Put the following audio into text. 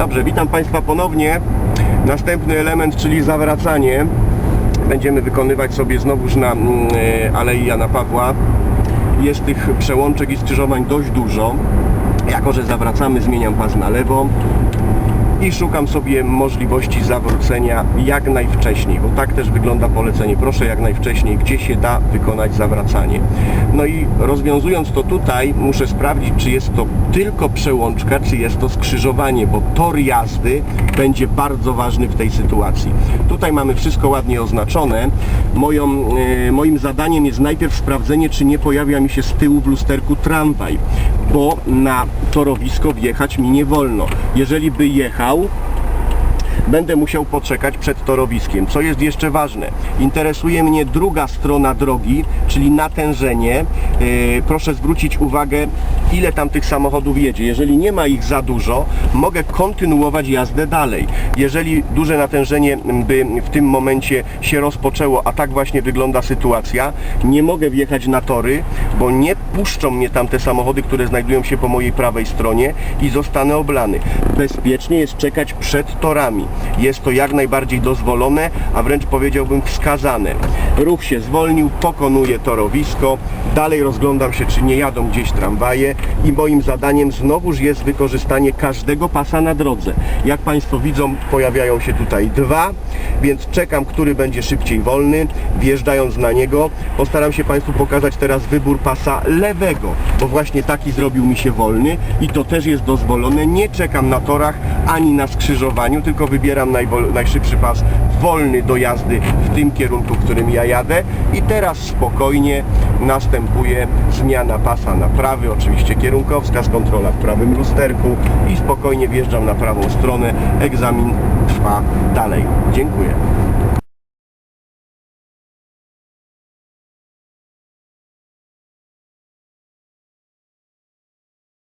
Dobrze, witam Państwa ponownie. Następny element, czyli zawracanie. Będziemy wykonywać sobie znowuż na mm, e, Alei Jana Pawła. Jest tych przełączek i skrzyżowań dość dużo. Jako, że zawracamy, zmieniam pas na lewo i szukam sobie możliwości zawrócenia jak najwcześniej, bo tak też wygląda polecenie. Proszę jak najwcześniej, gdzie się da wykonać zawracanie. No i rozwiązując to tutaj, muszę sprawdzić, czy jest to tylko przełączka, czy jest to skrzyżowanie, bo tor jazdy będzie bardzo ważny w tej sytuacji. Tutaj mamy wszystko ładnie oznaczone. Moją, e, moim zadaniem jest najpierw sprawdzenie, czy nie pojawia mi się z tyłu w lusterku tramwaj, bo na torowisko wjechać mi nie wolno. Jeżeli by jechał, będę musiał poczekać przed torowiskiem. Co jest jeszcze ważne, interesuje mnie druga strona drogi, czyli natężenie. Yy, proszę zwrócić uwagę, ile tam tych samochodów jedzie. Jeżeli nie ma ich za dużo, mogę kontynuować jazdę dalej. Jeżeli duże natężenie by w tym momencie się rozpoczęło, a tak właśnie wygląda sytuacja, nie mogę wjechać na tory, bo nie puszczą mnie tam te samochody, które znajdują się po mojej prawej stronie i zostanę oblany. Bezpiecznie jest czekać przed torami. Jest to jak najbardziej dozwolone, a wręcz powiedziałbym wskazane. Ruch się zwolnił, pokonuję torowisko, dalej rozglądam się, czy nie jadą gdzieś tramwaje i moim zadaniem znowuż jest wykorzystanie każdego pasa na drodze. Jak Państwo widzą, pojawiają się tutaj dwa, więc czekam, który będzie szybciej wolny, wjeżdżając na niego. Postaram się Państwu pokazać teraz wybór pasa lewego, bo właśnie taki zrobił mi się wolny i to też jest dozwolone. Nie czekam na torach ani na skrzyżowaniu, tylko wybieram najszybszy pas wolny do jazdy w tym kierunku, w którym ja jadę i teraz spokojnie następuje zmiana pasa na prawy, oczywiście kierunkowskaz, kontrola w prawym lusterku i spokojnie wjeżdżam na prawą stronę. Egzamin trwa dalej. Dziękuję.